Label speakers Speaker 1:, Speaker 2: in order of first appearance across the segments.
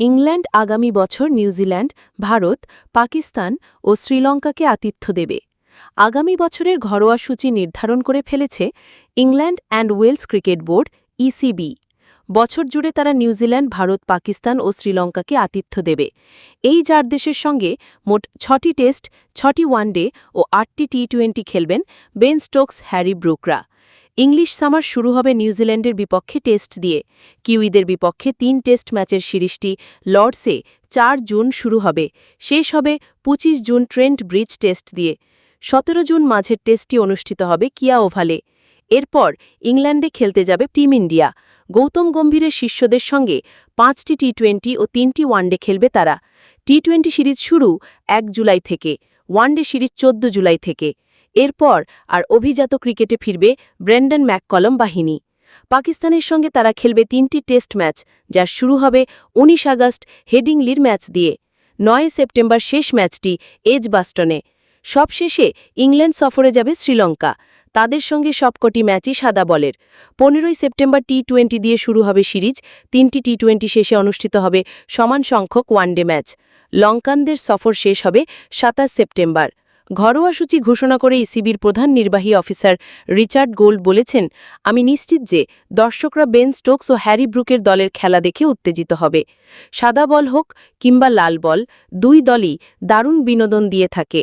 Speaker 1: England আগামী বছর New Zealand, Bharat, Pakistan ও শ্রীলঙ্কাকে আতিথ্য দেবে। আগামী বছরের ঘরোয়া সূচি নির্ধারণ করে ফেলেছে England and Wales cricket board ECB বছর জুড়ে তারা নিউজিল্যান্ড, ভারত, পাকিস্তান ও শ্রীলঙ্কাকে আতিথ্য দেবে। এই চার দেশের সঙ্গে মোট ছটি টেস্ট, ছটি ওয়ানডে ও আটটি টি টোয়েন্টি খেলবেন বেন স্টোকস, হ্যারি ব্রুকরা। ইংলিশ সামার শুরু হবে নিউজিল্যান্ডের বিপক্ষে টেস্ট দিয়ে। কিউইদের বিপক্ষে তিন টেস্ট ম্যাচের সিরিজটি লর্ডসে চার জুন শুরু হবে। শেষ হবে ২৫ জুন ট্রেন্ট ব্রিজ টেস্ট দিয়ে। সতেরো জুন মাঝের টেস্টটি অনুষ্ঠিত হবে কিয়া ওভালে। এরপর ইংল্যান্ডে খেলতে যাবে টিম ইন্ডিয়া। গৌতম গম্ভীরের শিষ্যদের সঙ্গে পাঁচটি টি টোয়েন্টি ও তিনটি ওয়ানডে খেলবে তারা। টি টোয়েন্টি সিরিজ শুরু এক জুলাই থেকে, ওয়ানডে সিরিজ চোদ্দ জুলাই থেকে। এরপর আর অভিজাত ক্রিকেটে ফিরবে ব্রেন্ডন ম্যাককলম বাহিনী। পাকিস্তানের সঙ্গে তারা খেলবে তিনটি টেস্ট ম্যাচ যা শুরু হবে ১৯ আগস্ট হেডিংলির ম্যাচ দিয়ে। নয় সেপ্টেম্বর শেষ ম্যাচটি এজ বাস্টনে। সবশেষে ইংল্যান্ড সফরে যাবে শ্রীলঙ্কা। তাদের সঙ্গে সবকটি ম্যাচই সাদা বলের। পনেরোই সেপ্টেম্বর টি টোয়েন্টি দিয়ে শুরু হবে সিরিজ। তিনটি টি টোয়েন্টি শেষে অনুষ্ঠিত হবে সমান সংখ্যক ওয়ানডে ম্যাচ। লঙ্কানদের সফর শেষ হবে সাতাশ সেপ্টেম্বর। ঘরোয়া সূচি ঘোষণা করে ইসিবির প্রধান নির্বাহী অফিসার রিচার্ড গোল্ড বলেছেন, আমি নিশ্চিত যে দর্শকরা বেন স্টোকস ও হ্যারি ব্রুকের দলের খেলা দেখে উত্তেজিত হবে। সাদা বল হোক কিংবা লাল বল, দুই দলই দারুণ বিনোদন দিয়ে থাকে।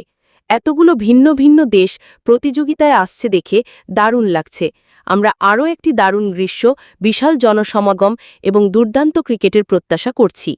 Speaker 1: এতগুলো ভিন্ন ভিন্ন দেশ প্রতিযোগিতায় আসছে দেখে দারুণ লাগছে। আমরা আরও একটি দারুণ গ্রীষ্ম বিশাল জনসমাগম এবং দুর্দান্ত ক্রিকেটের প্রত্যাশা করছি।